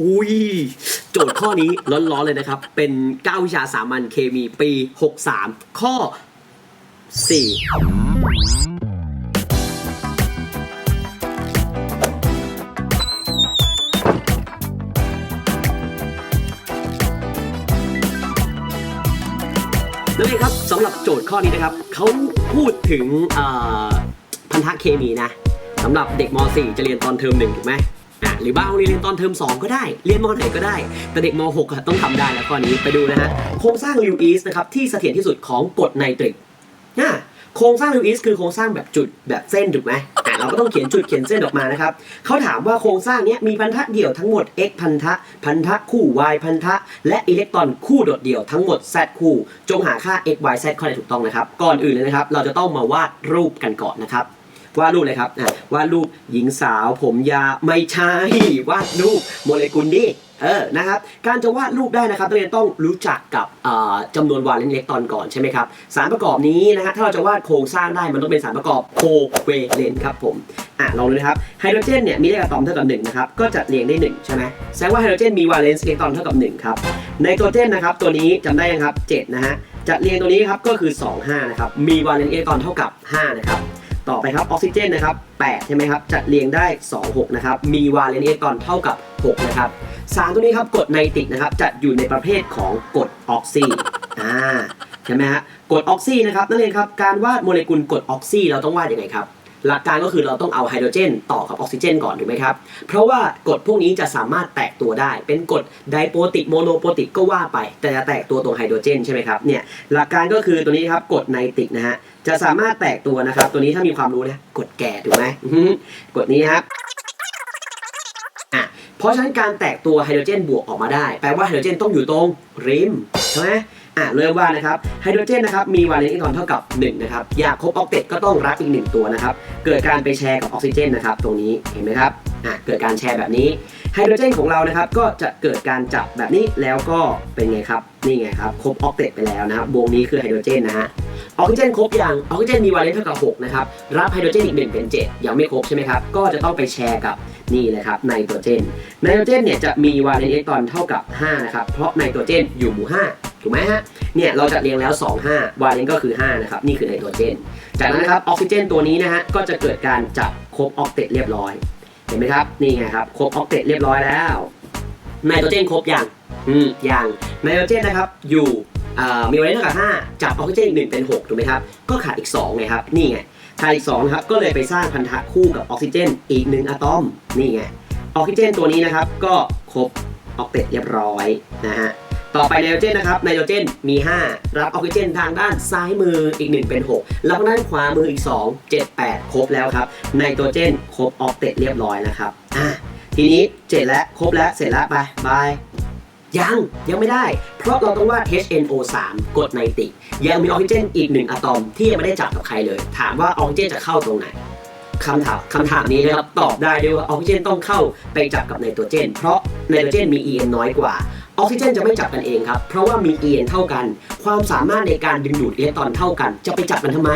อุ้ยโจทย์ข้อนี้ร้อนๆเลยนะครับ เป็น 9 วิชาสามัญเคมีปี 63 ข้อ 4นั่นเองครับสำหรับโจทย์ข้อนี้นะครับเขาพูดถึงพันธะเคมีนะสำหรับเด็กม .4 จะเรียนตอนเทอมหนึ่งถูกไหม อะหรือบางโรงเรียนเรียนตอนเทอม2 ก็ได้ เรียนมไหนก็ได้ แต่เด็กม .6 อะต้องทำได้แล้วข้อนี้ไปดูนะฮะโครงสร้างลิวอีสนะครับที่เสถียรที่สุดของกรดไนตริกอะโครงสร้างลิวอีสคือโครงสร้างแบบจุดแบบเส้นถูกไหมอะเราก็ต้องเขียนจุดเขียนเส้นออกมานะครับเขาถามว่าโครงสร้างนี้มีพันธะเดี่ยวทั้งหมด x พันธะ พันธะคู่ y พันธะ และอิเล็กตรอนคู่โดดเดี่ยวทั้งหมด z คู่ จงหาค่า x y z ข้อใดถูกต้องนะครับ ก่อนอื่นเลยนะครับ เราจะต้องมาวาดรูปกันก่อนนะครับ วาดรูปเลยครับอะวาดรูปหญิงสาวผมยาวไม่ใช่วาดรูปโมเลกุลดิเออ นะครับ การจะวาดรูปได้นะครับนักเรียนต้องรู้จักกับอ่าจำนวนวาเลนต์อิเล็กตรอนก่อนใช่ไหมครับ สารประกอบนี้นะฮะถ้าเราจะวาดโครงสร้างได้มันต้องเป็นสารประกอบโคเวเลนต์ครับผม อะลองดูนะครับ ไฮโดรเจนเนี่ยมีเลขอะตอมเท่ากับ1นะครับ ก็จะเรียงได้ 1 ใช่ไหมแสดงว่าไฮโดรเจนมีวาเลนซ์อิเล็กตรอนเท่ากับ1ครับ ไนโตรเจนนะครับตัวนี้จำได้ยังครับ7นะฮะ จะเรียงตัวนี้ครับก็คือ 2 5นะครับ มีวาเลนซ์อิเล็กตรอนเท่ากับ5นะครับ ต่อไปครับออกซิเจนนะครับ8ใช่ไหมครับจัดเรียงได้ 2 6นะครับมีวาเลนซ์อิเล็กตรอนเท่ากับ 6 นะครับสารตัวนี้ครับกรดไนตริกนะครับจัดอยู่ในประเภทของกรดออกซิอ่าใช่ไหมฮะกรดออกซินะครับนั่นเองครับการวาดโมเลกุลกรดออกซิเราต้องวาดยังไงครับ หลักการก็คือเราต้องเอาไฮโดรเจน ต่อกับออกซิเจนก่อนถูกไหมครับ เพราะว่ากรดพวกนี้จะสามารถแตกตัวได้ เป็นกรดไดโปติกโมโนโปติกก็ว่าไป แต่จะแตกตัวตรงไฮโดรเจนใช่ไหมครับเนี่ยหลักการก็คือตัวนี้ครับกรดไนติกนะฮะจะสามารถแตกตัวนะครับ ตัวนี้ถ้ามีความรู้นะกรดแก่ถูกไหมกรดนี้ครับอะเพราะฉะนั้นการแตกตัวไฮโดรเจนบวกออกมาได้ แปลว่าไฮโดรเจนต้องอยู่ตรงริมใช่ไหม อะเริ่มว่านะครับไฮโดรเจนนะครับมีวาเลนต์อิเล็กตรอนเท่ากับ1นะครับอยากครบออกเต็ดก็ต้องรับอีกหนึ่งตัวนะครับเกิดการไปแชร์กับออกซิเจนนะครับตรงนี้เห็นไหมครับอะเกิดการแชร์แบบนี้ไฮโดรเจนของเรานะครับก็จะเกิดการจับแบบนี้แล้วก็เป็นไงครับนี่ไงครับครบออกเต็ดไปแล้วนะครับวงนี้คือไฮโดรเจนนะฮะออกซิเจนครบอย่างออกซิเจนมีวาเลนต์เท่ากับ6นะครับรับไฮโดรเจนอีก1เป็น7ยังไม่ครบใช่ไหมครับก็จะต้องไปแชร์กับนี่เลยครับไนโตรเจนไนโตรเจนเนี่ยจะมีวาเลนต์อิเล็กตรอนเท่ากับ5นะครับเพราะไนโตรเจนอยู่หมู่5 ถูกไหมฮะ เนี่ยเราจะเรียงแล้ว 2 5 วาเลนต์ก็คือ 5 นะครับ นี่คือไนโตรเจน จากนั้นนะครับออกซิเจนตัวนี้นะฮะ ก็จะเกิดการจับครบออกเต็ดเรียบร้อย เห็นไหมครับ นี่ไงครับ ครบออกเต็ดเรียบร้อยแล้ว ไนโตรเจนครบอย่าง อืม อย่างไนโตรเจนนะครับ อยู่มีไว้เท่ากับ 5 จับออกซิเจนอีก1เป็น6ถูกไหมครับ ก็ขาดอีก2ไงครับ นี่ไง ขาดอีก2นะครับ ก็เลยไปสร้างพันธะคู่กับออกซิเจนอีก1อะตอม นี่ไง ออกซิเจนตัวนี้นะครับ ก็ครบออกเต็ดเรียบร้อยนะฮะ ต่อไปไนโตรเจนนะครับไนโตรเจนมี 5 รับออกซิเจนทางด้านซ้ายมืออีก 1 เป็น 6 แล้วทางด้านขวามืออีก 2 7 8 ครบแล้วครับไนโตรเจนครบออกเต็ดเรียบร้อยนะครับอะทีนี้เจ็ดแล้วครบแล้วเสร็จแล้วไปบายยังยังไม่ได้ เพราะเราต้องวาด HNO3 กดไนติกยังมีออกซิเจนอีก1อะตอมที่ยังไม่ได้จับกับใครเลย ถามว่าออกซิเจนจะเข้าตรงไหนคำถามคำถามนี้นะครับตอบได้ด้วยว่าออกซิเจนต้องเข้าไปจับกับไนโตรเจน เพราะไนโตรเจนมี EN น้อยกว่า ออกซิเจนจะไม่จับกันเองครับ เพราะว่ามี EN เท่ากัน ความสามารถในการดึงดูดอิเล็กตรอนเท่ากัน จะไปจับกันทำไม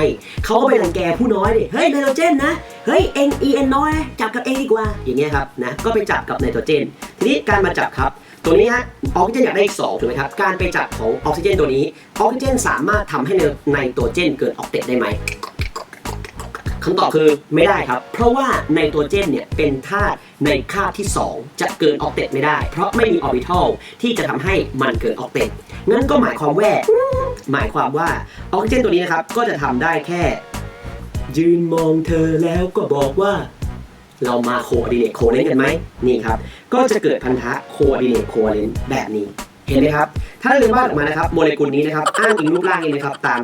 เขาก็ไปรังแกผู้น้อยดิ เฮ้ยไนโตรเจนนะ เฮ้ยเอง EN น้อย จับกับเองดีกว่า อย่างเงี้ยครับนะ ก็ไปจับกับไนโตรเจน ทีนี้การมาจับครับ ตัวนี้ฮะ ออกซิเจนอยากได้อีกสองถูกไหมครับ การไปจับของออกซิเจนตัวนี้ ออกซิเจนสามารถทำให้ไนโตรเจนเกิดออกเต็ดได้ไหม คำตอบคือไม่ได้ครับ เพราะว่าไนโตรเจนเนี่ยเป็นธาตุในคาบที่ 2 จะเกินออกเต็ดไม่ได้ เพราะไม่มีออร์บิทัลที่จะทำให้มันเกิดออกเต็ดงั้นก็หมายความว่าหมายความว่าออกซิเจนตัวนี้นะครับก็จะทำได้แค่ ยืนมองเธอแล้วก็บอกว่าเรามาโคออร์ดิเนตโคเลนกันไหมนี่ครับ ก็จะเกิดพันธะโคออร์ดิเนตโคเลนแบบนี้ เห็นไหมครับ ถ้าเรียนวาดออกมานะครับโมเลกุลนี้นะครับอ้างอิงรูปร่างนี้นะครับตาม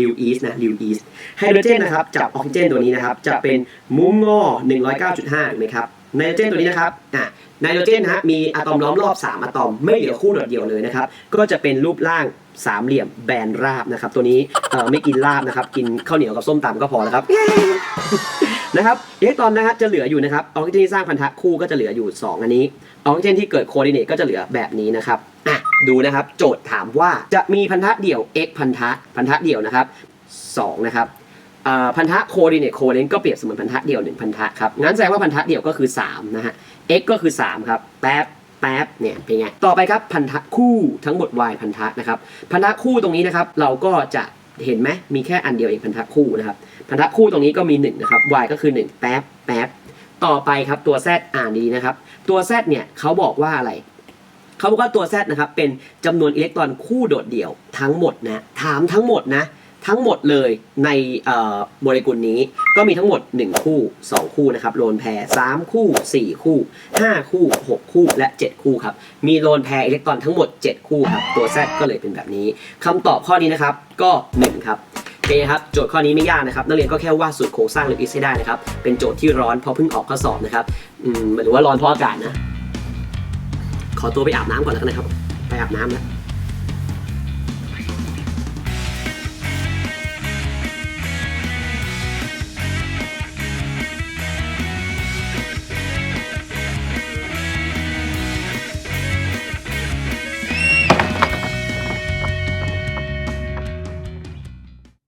ลิวอีสนะลิวอีสไฮโดรเจนนะครับจับออกซิเจนตัวนี้นะครับจะเป็นมุ้งงอ109.5ถูกไหมครับไนโตรเจนตัวนี้นะครับอะไนโตรเจนนะฮะมีอะตอมล้อมรอบ 3 อะตอม ไม่เหลือคู่โดดเดี่ยวเลยนะครับ ก็จะเป็นรูปร่างสามเหลี่ยมแบนราบนะครับ ตัวนี้เอ่อไม่กินราบนะครับ กินข้าวเหนียวกับส้มตำก็พอแล้วครับ นะครับอิเล็กตรอนนะครับจะเหลืออยู่นะครับออกซิเจนที่สร้างพันธะคู่ก็จะเหลืออยู่ 2 อันนี้ออกซิเจนที่เกิดโคออร์ดิเนตก็จะเหลือแบบนี้นะครับอะดูนะครับ โจทย์ถามว่าจะมีพันธะเดี่ยว x พันธะพันธะเดี่ยวนะครับ2นะครับพันธะโคออร์ดิเนตโคเลนก็เปรียบเสมือนพันธะเดี่ยว1พันธะครับงั้นแสดงว่าพันธะเดี่ยวก็คือ3นะฮะ x ก็คือ 3 ครับแป๊บแป๊บเนี่ยเป็นไง ต่อไปครับพันธะคู่ทั้งหมด y พันธะนะครับ พันธะคู่ตรงนี้นะครับเราก็จะ เห็นไหมมีแค่อันเดียวเองพันธะคู่นะครับ พันธะคู่ตรงนี้ก็มี1นะครับ y ก็คือ 1 แป๊บแป๊บต่อไปครับตัว z อ่านดีนะครับ ตัว z เนี่ยเขาบอกว่าอะไรเขาบอกว่าตัว z นะครับเป็นจำนวนอิเล็กตรอนคู่โดดเดี่ยวทั้งหมดนะถามทั้งหมดนะ ทั้งหมดเลยในโมเลกุลนี้ก็มีทั้งหมด 1 คู่ 2 คู่นะครับโลนแพร3คู่ 4 คู่ 5 คู่ 6 คู่และ 7 คู่ครับมีโลนแพรอิเล็กตรอนทั้งหมด 7 คู่ครับตัว Z ก็เลยเป็นแบบนี้คำตอบข้อนี้นะครับก็ 1 ครับโอเคครับโจทย์ข้อนี้ไม่ยากนะครับนักเรียนก็แค่วาดสูตรโครงสร้างหรืออิสให้ได้นะครับเป็นโจทย์ที่ร้อนเพราะเพิ่งออกข้อสอบนะครับอืมหรือว่าร้อนเพราะอากาศนะขอตัวไปอาบน้ำก่อนแล้วกันนะครับไปอาบน้ำแล้ว